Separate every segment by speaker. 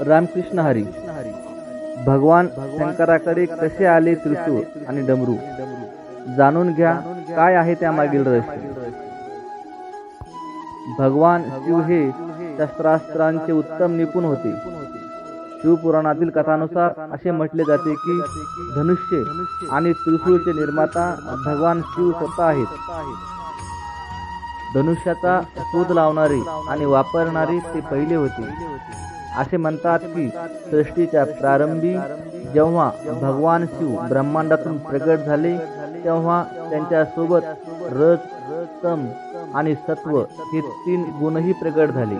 Speaker 1: रामकृष्ण हरी. भगवान शंकराकडे कसे आले त्रिशूळ आणि डमरू? जाणून घ्या काय आहे त्यामागील रहस्य. भगवान शिव हे शस्त्रास्त्रांचे उत्तम निपुण होते. शिवपुराणातील कथानुसार असे म्हटले जाते की धनुष्य आणि त्रिशूळचे निर्माता भगवान शिव स्वतः आहेत. धनुष्याचा शोध लावणारे आणि वापरणारे ते पहिले होते. असे म्हणतात की सृष्टीच्या प्रारंभी जेव्हा भगवान शिव ब्रह्मांडातून प्रगट झाले तेव्हा त्यांच्यासोबत रज तम आणि सत्व हे तीन गुणही प्रगट झाले.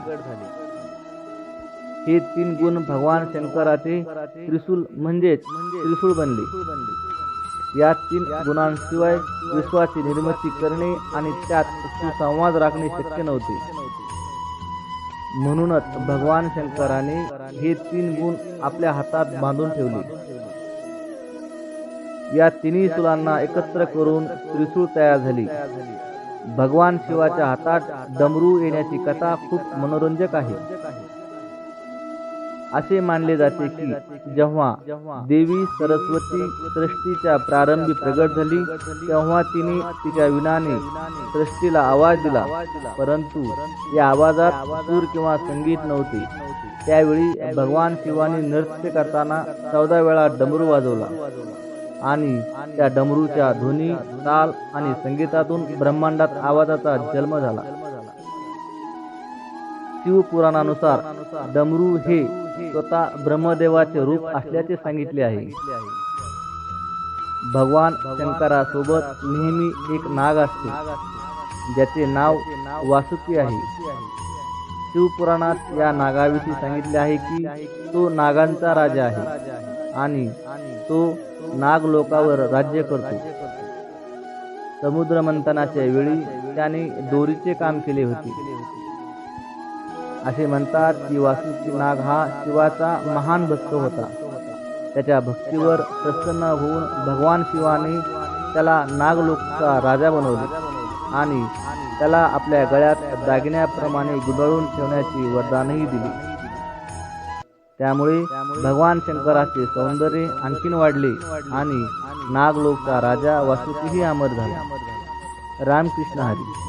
Speaker 1: हे तीन गुण भगवान शंकराचे त्रिशूल म्हणजेच त्रिशूळ बनले. या तीन गुणांशिवाय विश्वाची निर्मिती करणे आणि त्यात सुसंवाद राखणे शक्य नव्हते. म्हणूनच भगवान शंकराने हे तीन गुण आपल्या हातात बांधून ठेवले. या तिन्ही सुलांना एकत्र करून त्रिसूळ तयार झाली. भगवान शिवाच्या हातात डमरू येण्याची कथा खूप मनोरंजक आहे. असे मानले जाते की जेव्हा देवी सरस्वती सृष्टीच्या प्रारंभी प्रगट झाली तेव्हा तिने तिच्या विनाने सृष्टीला आवाज दिला. परंतु या आवाजात सूर किंवा संगीत नव्हते. त्यावेळी भगवान शिवाने नृत्य करताना चौदा वेळा डमरू वाजवला. आणि त्या डमरूच्या ध्वनी ताल आणि संगीतातून ब्रह्मांडात आवाजाचा जन्म झाला. शिवपुराणानुसार डमरू हे स्वतः ब्रह्मदेवाचे रूप असल्याचे सांगितले आहे. भगवान शंकरासोबत नेहमी एक नाग असते ज्याचे नाव वासुकी आहे. शिवपुराणात या नागाविषयी सांगितले आहे की तो नागांचा राजा आहे आणि तो नाग लोकावर राज्य करतो. समुद्र मंथनाच्या वेळी त्याने दोरीचे काम केले होते. असे म्हणतात की वासुकी नाग हा शिवाचा महान भक्त होता. त्याच्या भक्तीवर प्रसन्न होऊन भगवान शिवाने त्याला नागलोकचा राजा बनवले आणि त्याला आपल्या गळ्यात दागिन्याप्रमाणे गुंडाळून ठेवण्याची वरदानही दिली. त्यामुळे भगवान शंकराचे सौंदर्य आणखीन वाढले आणि नागलोकचा राजा वासुकीही अमर झाला. रामकृष्ण हरी.